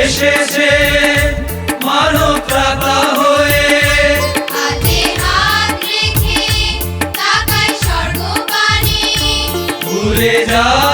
এসেছে মানব রাখা হয়ে ভুলে যা।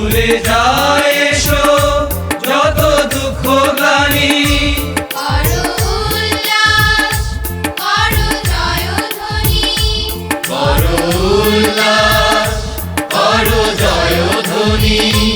ভুলে যায় এসো যত দুঃখ গানি Thank you ধ্বনি